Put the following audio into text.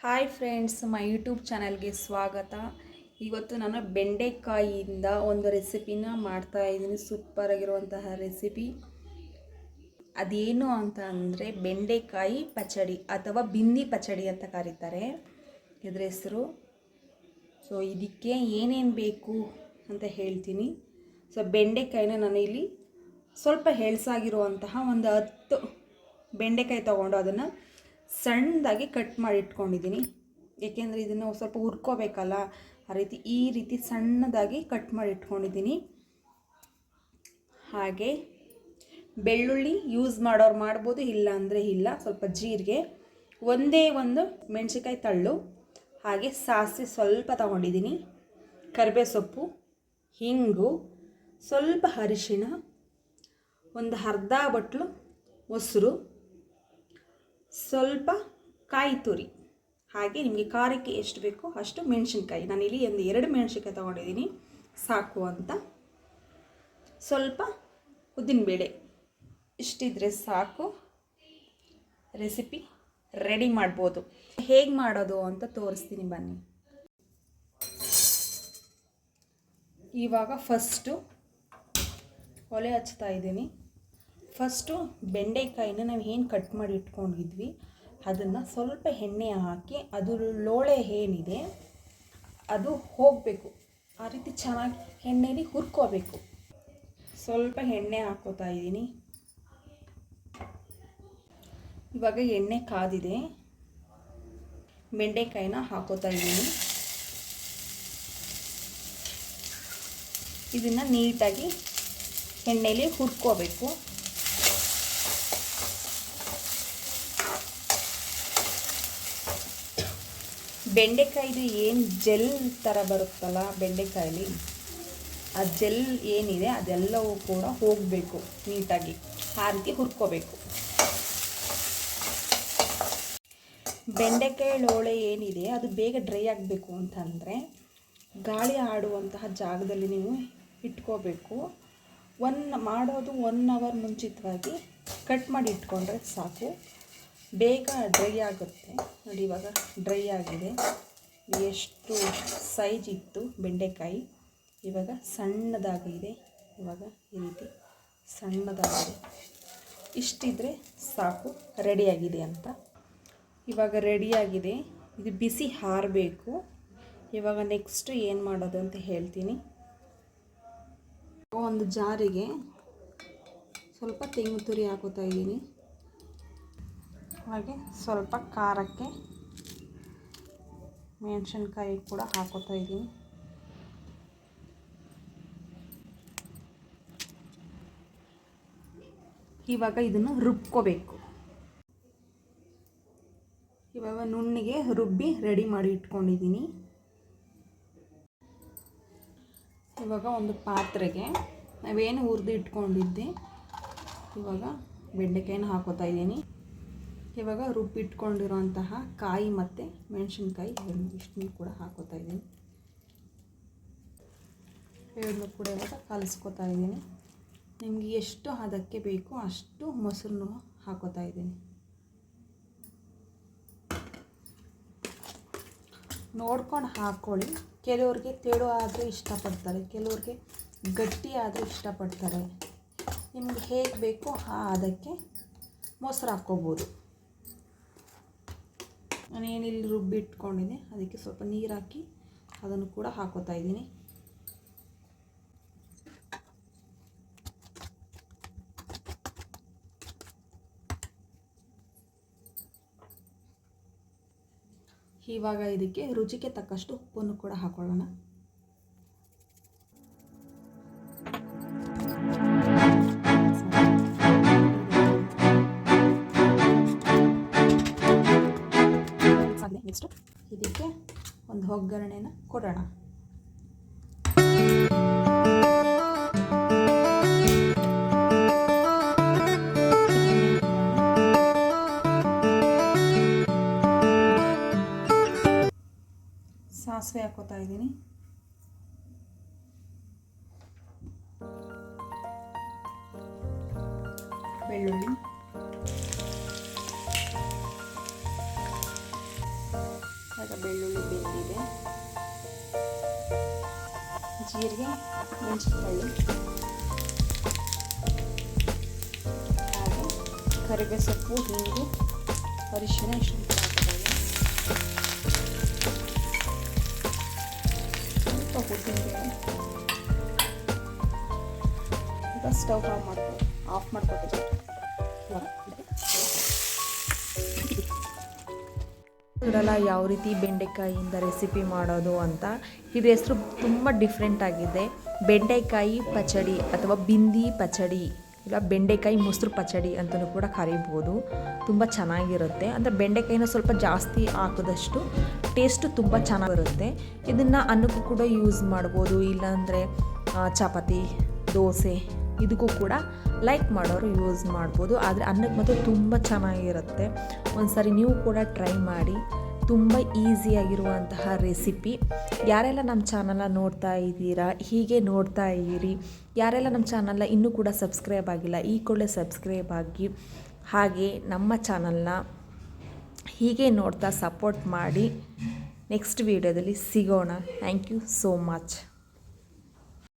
Hi friends my YouTube ಚಾನಲ್ಗೆ ಸ್ವಾಗತ. ಇವತ್ತು ನಾನು ಬೆಂಡೆಕಾಯಿಯಿಂದ ಒಂದು ರೆಸಿಪಿನ ಮಾಡ್ತಾ ಇದ್ದೀನಿ. ಸೂಪರ್ ಆಗಿರುವಂತಹ ರೆಸಿಪಿ. ಅದೇನು ಅಂತ ಅಂದರೆ ಬೆಂಡೆಕಾಯಿ ಪಚಡಿ ಅಥವಾ ಬಿಂದಿ ಪಚಡಿ ಅಂತ ಕರೀತಾರೆ. ಇದ್ರ ಹೆಸರು. ಸೊ ಇದಕ್ಕೆ ಏನೇನು ಬೇಕು ಅಂತ ಹೇಳ್ತೀನಿ. ಸೊ ಬೆಂಡೆಕಾಯಿನ ನಾನು ಇಲ್ಲಿ ಸ್ವಲ್ಪ ಹೆಳ್ಸಾಗಿರುವಂತಹ ಒಂದು ಹತ್ತು ಬೆಂಡೆಕಾಯಿ ತೊಗೊಂಡು ಅದನ್ನು ಸಣ್ಣದಾಗಿ ಕಟ್ ಮಾಡಿ ಇಟ್ಕೊಂಡಿದ್ದೀನಿ. ಏಕೆಂದರೆ ಇದನ್ನು ಸ್ವಲ್ಪ ಹುರ್ಕೋಬೇಕಲ್ಲ, ಆ ರೀತಿ ಈ ರೀತಿ ಸಣ್ಣದಾಗಿ ಕಟ್ ಮಾಡಿ ಇಟ್ಕೊಂಡಿದ್ದೀನಿ. ಹಾಗೆ ಬೆಳ್ಳುಳ್ಳಿ ಯೂಸ್ ಮಾಡೋರು ಮಾಡ್ಬೋದು ಇಲ್ಲ ಅಂದರೆ ಇಲ್ಲ, ಸ್ವಲ್ಪ ಜೀರಿಗೆ, ಒಂದೇ ಒಂದು ಮೆಣಸಿನ್ಕಾಯಿ ತಳ್ಳು, ಹಾಗೆ ಸಾಸಿವೆ ಸ್ವಲ್ಪ ತಗೊಂಡಿದ್ದೀನಿ. ಕರಿಬೇ ಸೊಪ್ಪು ಹಿಂಗು, ಸ್ವಲ್ಪ ಅರಿಶಿಣ, ಒಂದು ಅರ್ಧ ಬಟ್ಲು, ಮೊಸರು. ಸ್ವಲ್ಪ ಕಾಯಿ ತುರಿ. ಹಾಗೆ ನಿಮಗೆ ಖಾರಕ್ಕೆ ಎಷ್ಟು ಬೇಕೋ ಅಷ್ಟು ಮೆಣಸಿನ್ಕಾಯಿ. ನಾನಿಲ್ಲಿ ಒಂದು ಎರಡು ಮೆಣಸಿನ್ಕಾಯಿ ತೊಗೊಂಡಿದ್ದೀನಿ. ಸಾಕು ಅಂತ. ಸ್ವಲ್ಪ ಉದ್ದಿನಬೇಳೆ. ಇಷ್ಟಿದ್ರೆ ಸಾಕು. ರೆಸಿಪಿ ರೆಡಿ ಮಾಡ್ಬೋದು. ಹೇಗೆ ಮಾಡೋದು ಅಂತ ತೋರಿಸ್ತೀನಿ ಬನ್ನಿ. ಇವಾಗ ಫಸ್ಟು ಒಲೆ ಹಚ್ತಾ ಇದ್ದೀನಿ. ಫಸ್ಟು ಬೆಂಡೆಕಾಯಿನ ನಾವು ಏನು ಕಟ್ ಮಾಡಿ ಇಟ್ಕೊಂಡಿದ್ವಿ, ಅದನ್ನು ಸ್ವಲ್ಪ ಎಣ್ಣೆ ಹಾಕಿ ಅದರ ಲೋಳೆ ಏನಿದೆ, ಅದು ಹೋಗಬೇಕು. ಆ ರೀತಿ ಚೆನ್ನಾಗಿ ಎಣ್ಣೆಲಿ ಹುರ್ಕೋಬೇಕು. ಸ್ವಲ್ಪ ಎಣ್ಣೆ ಹಾಕೋತಾ ಇದ್ದೀನಿ. ಇವಾಗ ಎಣ್ಣೆ ಕಾದಿದೆ. ಬೆಂಡೆಕಾಯಿನ ಹಾಕೋತಾ ಇದ್ದೀನಿ. ಇದನ್ನು ನೀಟಾಗಿ ಎಣ್ಣೆಲಿ ಹುರ್ಕೋಬೇಕು. ಬೆಂಡೆಕಾಯಿದು ಏನು ಜೆಲ್ ಥರ ಬರುತ್ತಲ್ಲ ಬೆಂಡೆಕಾಯಲ್ಲಿ ಆ ಜೆಲ್ ಏನಿದೆ ಅದೆಲ್ಲವೂ ಕೂಡ ಹೋಗಬೇಕು ನೀಟಾಗಿ ಆ ರೀತಿ ಹುರ್ಕೋಬೇಕು. ಬೆಂಡೆಕಾಯಿ ಲೋಳೆ ಏನಿದೆ ಅದು ಬೇಗ ಡ್ರೈ ಆಗಬೇಕು ಅಂತಂದರೆ ಗಾಳಿ ಆಡುವಂತಹ ಜಾಗದಲ್ಲಿ ನೀವು ಇಟ್ಕೋಬೇಕು. ಒನ್ ಮಾಡೋದು ಒನ್ ಅವರ್ ಮುಂಚಿತವಾಗಿ ಕಟ್ ಮಾಡಿ ಇಟ್ಕೊಂಡ್ರೆ ಸಾಕು. ಬೇಗ ಡ್ರೈ ಆಗುತ್ತೆ. ನೋಡಿ ಇವಾಗ ಡ್ರೈ ಆಗಿದೆ. ಎಷ್ಟು ಸೈಜ್ ಇತ್ತು ಬೆಂಡೆಕಾಯಿ? ಇವಾಗ ಸಣ್ಣದಾಗಿದೆ. ಇವಾಗ ಈ ರೀತಿ ಸಣ್ಣದಾಗಿದೆ. ಇಷ್ಟಿದ್ರೆ ಸಾಕು. ರೆಡಿಯಾಗಿದೆ ಅಂತ. ಇವಾಗ ರೆಡಿಯಾಗಿದೆ ಇದು ಬಿಸಿ ಹಾರಬೇಕು. ಇವಾಗ ನೆಕ್ಸ್ಟು ಏನು ಮಾಡೋದು ಅಂತ ಹೇಳ್ತೀನಿ. ಒಂದು ಜಾರಿಗೆ ಸ್ವಲ್ಪ ತೆಂಗು ತುರಿ ಹಾಕೋತಾ ಇದ್ದೀನಿ. ಹಾಗೆ ಸ್ವಲ್ಪ ಖಾರಕ್ಕೆ ಮೆಣಸಿನ್ಕಾಯಿ ಕೂಡ ಹಾಕೋತಾ ಇದ್ದೀನಿ. ಇವಾಗ ಇದನ್ನು ರುಬ್ಕೋಬೇಕು. ಇವಾಗ ನುಣ್ಣಿಗೆ ರುಬ್ಬಿ ರೆಡಿ ಮಾಡಿ ಇಟ್ಕೊಂಡಿದ್ದೀನಿ. ಇವಾಗ ಒಂದು ಪಾತ್ರೆಗೆ ನಾವೇನು ಹುರಿದು ಇಟ್ಕೊಂಡಿದ್ದೆ, ಇವಾಗ ಬೆಂಡೆಕಾಯಿನ ಹಾಕೋತಾ ಇದ್ದೀನಿ. ಇವಾಗ ರುಬ್ಬಿಟ್ಕೊಂಡಿರೋಂತಹ ಕಾಯಿ ಮತ್ತು ಮೆಣಸಿನ್ಕಾಯಿ ಇಷ್ಟನ್ನು ಕೂಡ ಹಾಕೋತಾ ಇದ್ದೀನಿ. ಎರಡನ್ನೂ ಕೂಡ ಇವಾಗ ಕಲಿಸ್ಕೊತಾ ಇದ್ದೀನಿ. ನಿಮಗೆ ಎಷ್ಟು ಅದಕ್ಕೆ ಬೇಕು ಅಷ್ಟು ಮೊಸರನ್ನು ಹಾಕೋತಾ ಇದ್ದೀನಿ. ನೋಡ್ಕೊಂಡು ಹಾಕ್ಕೊಳ್ಳಿ. ಕೆಲವ್ರಿಗೆ ತೆಳು ಆದರೆ ಇಷ್ಟಪಡ್ತಾರೆ, ಕೆಲವ್ರಿಗೆ ಗಟ್ಟಿ ಆದರೆ ಇಷ್ಟಪಡ್ತಾರೆ. ನಿಮ್ಗೆ ಹೇಗೆ ಬೇಕೋ ಆ ಅದಕ್ಕೆ ಮೊಸರು ಹಾಕ್ಕೋಬೋದು. ನಾನೇನಿಲ್ಲಿ ರುಬ್ಬಿಟ್ಕೊಂಡಿದ್ದೆ ಅದಕ್ಕೆ ಸ್ವಲ್ಪ ನೀರು ಹಾಕಿ ಅದನ್ನು ಕೂಡ ಹಾಕೋತಾ ಇದ್ದೀನಿ. ಇವಾಗ ಇದಕ್ಕೆ ರುಚಿಗೆ ತಕ್ಕಷ್ಟು ಉಪ್ಪನ್ನು ಕೂಡ ಹಾಕೊಳ್ಳೋಣ. ಒಗ್ಗರಣೆನ ಕೊಡೋಣ. ಸಾಸಿವೆ ಹಾಕೋತಾ ಇದ್ದೀನಿ. ಬೆಳ್ಳುಳ್ಳಿ. ಇವಾಗ ಬೆಳ್ಳುಳ್ಳಿ ಬೆಂದಿದೆ. ಜೀರಿಗೆ, ಮೆಣಸಿನಕಾಯಿ, ಹಾಗೆ ಕರಿಬೇ ಸೊಪ್ಪು ಹಿಂಗು ಅರಿಶಿನ ಇಷ್ಟು ಸ್ವಲ್ಪ ಉದ್ದಿನಬೇಳೆ. ಸ್ಟವ್ ಆಫ್ ಮಾಡ್ಕೊ ಆಫ್ ಮಾಡ್ಕೊತೀವಿ ಇರಲ್ಲ ಯಾವ ರೀತಿ ಬೆಂಡೆಕಾಯಿಯಿಂದ ರೆಸಿಪಿ ಮಾಡೋದು ಅಂತ ಇದು ಹೆಸರು ತುಂಬ ಡಿಫ್ರೆಂಟ್ ಆಗಿದೆ. ಬೆಂಡೆಕಾಯಿ ಪಚಡಿ ಅಥವಾ ಬಿಂದಿ ಪಚಡಿ, ಇಲ್ಲ ಬೆಂಡೆಕಾಯಿ ಮೊಸರು ಪಚಡಿ ಅಂತಲೂ ಕೂಡ ಕರಿಬೋದು. ತುಂಬ ಚೆನ್ನಾಗಿರುತ್ತೆ. ಅಂದರೆ ಬೆಂಡೆಕಾಯಿನ ಸ್ವಲ್ಪ ಜಾಸ್ತಿ ಹಾಕಿದಷ್ಟು ಟೇಸ್ಟು ತುಂಬ ಚೆನ್ನಾಗಿರುತ್ತೆ. ಇದನ್ನು ಅನ್ನಕ್ಕೂ ಕೂಡ ಯೂಸ್ ಮಾಡ್ಬೋದು. ಇಲ್ಲಾಂದರೆ ಚಪಾತಿ, ದೋಸೆ ಇದಕ್ಕೂ ಕೂಡ ಲೈಕ್ ಮಾಡೋರು ಯೂಸ್ ಮಾಡ್ಬೋದು. ಆದರೆ ಅನ್ನಕ್ಕೆ ಮಾತ್ರ ತುಂಬ ಚೆನ್ನಾಗಿರುತ್ತೆ. ಒಂದ್ಸರಿ ನೀವು ಕೂಡ ಟ್ರೈ ಮಾಡಿ, ತುಂಬ ಈಸಿಯಾಗಿರುವಂತಹ ರೆಸಿಪಿ ಯಾರೆಲ್ಲ ನಮ್ಮ ಚಾನಲ್ನ ನೋಡ್ತಾ ಇದ್ದೀರಾ, ಹೀಗೆ ನೋಡ್ತಾ ಇದ್ದೀರಿ ಯಾರೆಲ್ಲ ನಮ್ಮ ಚಾನಲ್ನ ಇನ್ನೂ ಕೂಡ ಸಬ್ಸ್ಕ್ರೈಬ್ ಆಗಿಲ್ಲ, ಈ ಕೂಡಲೇ ಸಬ್ಸ್ಕ್ರೈಬ್ ಆಗಿ. ಹಾಗೆ ನಮ್ಮ ಚಾನಲ್ನ ಹೀಗೆ ನೋಡ್ತಾ ಸಪೋರ್ಟ್ ಮಾಡಿ. ನೆಕ್ಸ್ಟ್ ವೀಡಿಯೋದಲ್ಲಿ ಸಿಗೋಣ. Thank you so much